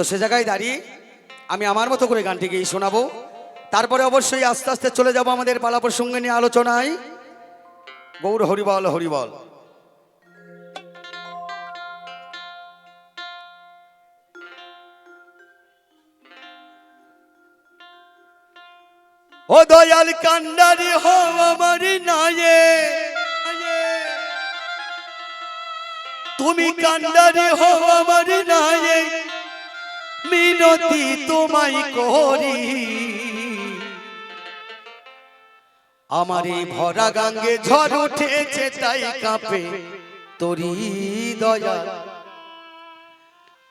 তো সে জায়গায় দাঁড়িয়ে আমি আমার মতো করে গানটি গিয়ে শোনাবো। তারপরে অবশ্যই আস্তে আস্তে চলে যাব আমাদের পালা প্রসঙ্গে নিয়ে আলোচনায়। গৌর হরিবল হরিবল ও দয়াল কান্ডারি, হো আমার নায়ে। তুমি কান্ডারি, হো আমার নায়ে। মিনতি তোমায় করি। আমার এই ভরা গাঙ্গে ঝড় উঠেছে তাই কাঁপে তোরি দয়া।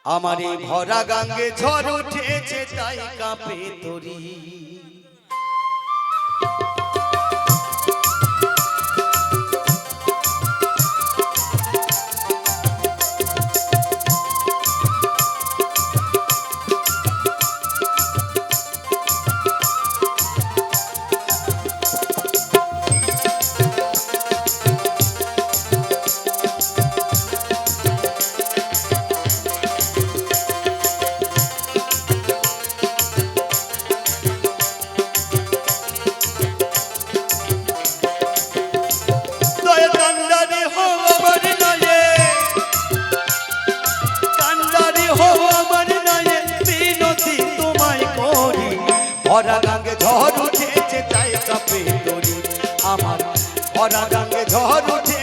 আমার এই ভরা গাঙ্গে ঝড় উঠেছে তাই কাঁপে তোরি ভরা গাঙ্গে ঝড় উঠেছে তাই কাপে তরি আমার ভরা গাঙ্গে ঝড় উঠেছে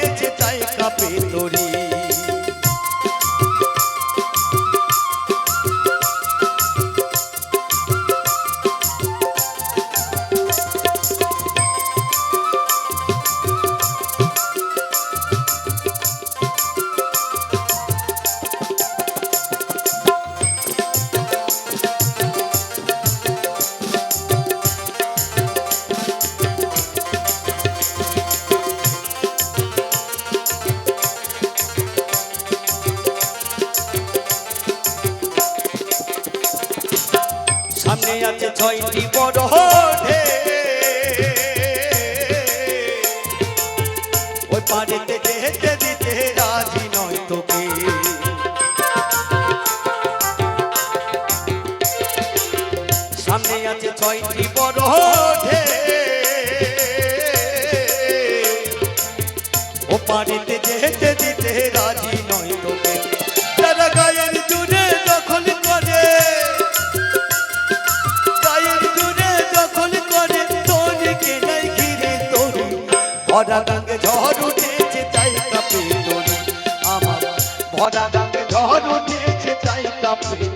সামনে আছে ছয়টি বড় ঢে ওই পাড়েতে যেতে দিতে রাজি নয় তোকে। সামনে আছে ছয়টি বড় ঢে ও পাড়েতে যেতে দিতে রাজি নয় তোকে। ভরা গাঙ্গে ঝড় উঠেছে তাই কাপে আমার। ভরা গাঙ্গে ঝড় উঠেছে তাই কাপে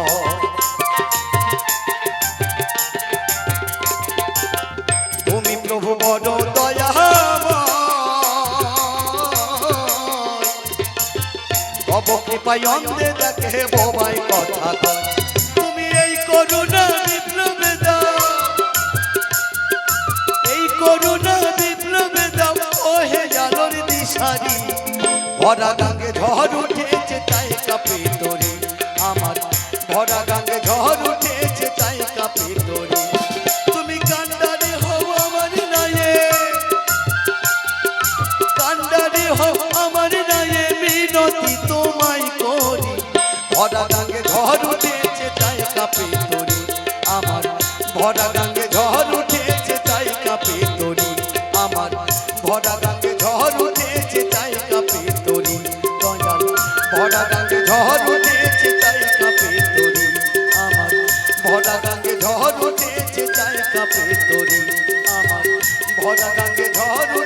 দেখে কথা কয়। তুমি এই করুণা বিপ্লবে দাও। এই করুণা বিপ্লবে দাও। ওহে জালোর দিশারি, ভরা গাঙ্গে ঝড় উঠেছে তাই কাপে তোরে। আমার ভরা ভরা গাঙ্গে ঝড় উঠেছে, তাই কাপে তোরে। আমার ভরা গাঙ্গে ঝড় উঠেছে, তাই কাপে তোরে। আমার ভরা গাঙ্গে ঝড় উঠেছে, তাই কাপে তোরে। দয়াল, ভরা গাঙ্গে ঝড় উঠেছে, তাই কাপে তোরে। আমার ভরা গাঙ্গে ঝড় উঠেছে, তাই কাপে তোরে। আমার ভরা গাঙ্গে ঝড়